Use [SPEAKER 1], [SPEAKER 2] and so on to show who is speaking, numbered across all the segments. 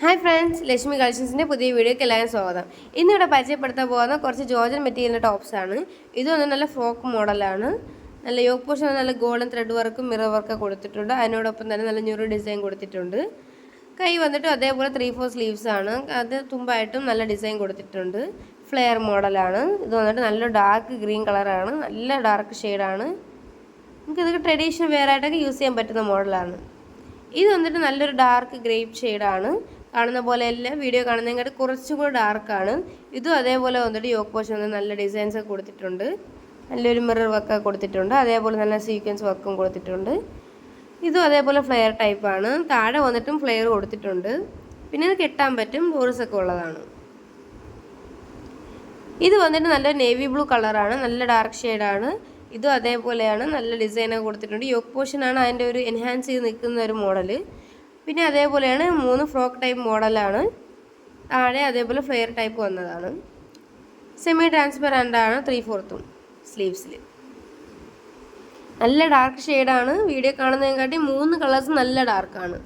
[SPEAKER 1] Hi friends Lakshmi കളക്ഷൻസിന്റെ പുതിയ വീഡിയോക്ക് എല്ലാവരും സ്വാഗതം. ഇന്നിവിടെ പരിചയപ്പെടുത്താൻ പോകുന്ന കുറച്ച് ജോർജൻ മെറ്റീരിയലിന്റെ ടോപ്സ് ആണ്. ഇത് വന്ന് നല്ല ഫ്രോക്ക് മോഡലാണ് നല്ല യോക്ക് പോർഷൻ നല്ല ഗോൾഡൻ ത്രെഡ് വർക്കും മിറർ വർക്കൊക്കെ കൊടുത്തിട്ടുണ്ട്. അതിനോടൊപ്പം തന്നെ നല്ല ന്യൂറോ ഡിസൈൻ കൊടുത്തിട്ടുണ്ട്. കൈ വന്നിട്ട് അതേപോലെ ത്രീ ഫോർ സ്ലീവ്സ് ആണ്. അത് തുമ്പായിട്ടും നല്ല ഡിസൈൻ കൊടുത്തിട്ടുണ്ട്. ഫ്ലെയർ മോഡലാണ് ഇത് വന്നിട്ട് നല്ല ഡാർക്ക് ഗ്രീൻ കളറാണ് നല്ല ഡാർക്ക് ഷെയ്ഡാണ് നമുക്ക് ഇതൊക്കെ ട്രഡീഷണൽ വെയർ ആയിട്ടൊക്കെ യൂസ് ചെയ്യാൻ പറ്റുന്ന മോഡലാണ് ഇത് വന്നിട്ട് നല്ലൊരു ഡാർക്ക് ഗ്രേപ്പ് ഷെയ്ഡാണ് കാണുന്ന പോലെ അല്ല വീഡിയോ കാണുന്നതിനെക്കാട്ട് കുറച്ചും കൂടെ ഡാർക്കാണ് ഇതും അതേപോലെ വന്നിട്ട് യോക്ക് പോഷൻ നല്ല ഡിസൈൻസ് ഒക്കെ കൊടുത്തിട്ടുണ്ട്. നല്ലൊരു മിറർ വർക്ക് കൊടുത്തിട്ടുണ്ട്. അതേപോലെ നല്ല സീക്വൻസ് വർക്കും കൊടുത്തിട്ടുണ്ട്. ഇതും അതേപോലെ ഫ്ലെയർ ടൈപ്പാണ് താഴെ വന്നിട്ടും ഫ്ലെയർ കൊടുത്തിട്ടുണ്ട്. പിന്നെ ഇത് കെട്ടാൻ പറ്റും ബോർസ് ഒക്കെ ഉള്ളതാണ്. ഇത് വന്നിട്ട് നല്ല നേവി ബ്ലൂ കളറാണ് നല്ല ഡാർക്ക് ഷെയ്ഡാണ് ഇതും അതേപോലെയാണ്. നല്ല ഡിസൈനൊക്കെ കൊടുത്തിട്ടുണ്ട്. യോക്ക് പോർഷനാണ് അതിന്റെ ഒരു എൻഹാൻസ് ചെയ്ത് നിൽക്കുന്ന ഒരു മോഡൽ പിന്നെ അതേപോലെയാണ് മൂന്ന് ഫ്രോക്ക് ടൈപ്പ് മോഡലാണ്. താഴെ അതേപോലെ ഫ്ലെയർ ടൈപ്പ് വന്നതാണ്. സെമി ട്രാൻസ്പെറന്റ് ആണ് ത്രീ ഫോർത്തും സ്ലീവ്സിൽ നല്ല ഡാർക്ക് ഷെയ്ഡാണ് വീഡിയോ കാണുന്നതിനെക്കാട്ടി മൂന്ന് കളേഴ്സ് നല്ല ഡാർക്കാണ്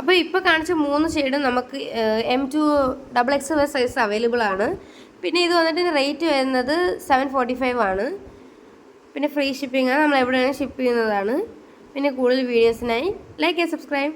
[SPEAKER 1] അപ്പോൾ ഇപ്പോൾ കാണിച്ച മൂന്ന് ഷെയ്ഡും നമുക്ക് M to double X size available ആണ്. പിന്നെ ഇത് വന്നിട്ട് റേറ്റ് വരുന്നത് സെവൻ ഫോർട്ടി ഫൈവ് ആണ്. പിന്നെ ഫ്രീ ഷിപ്പിംഗ് ആണ്. നമ്മൾ എവിടെയാണ് ഷിപ്പ് ചെയ്യുന്നതാണ്. പിന്നെ കൂടുതൽ വീഡിയോസിനായി ലൈക്ക് ആൻഡ് സബ്സ്ക്രൈബ്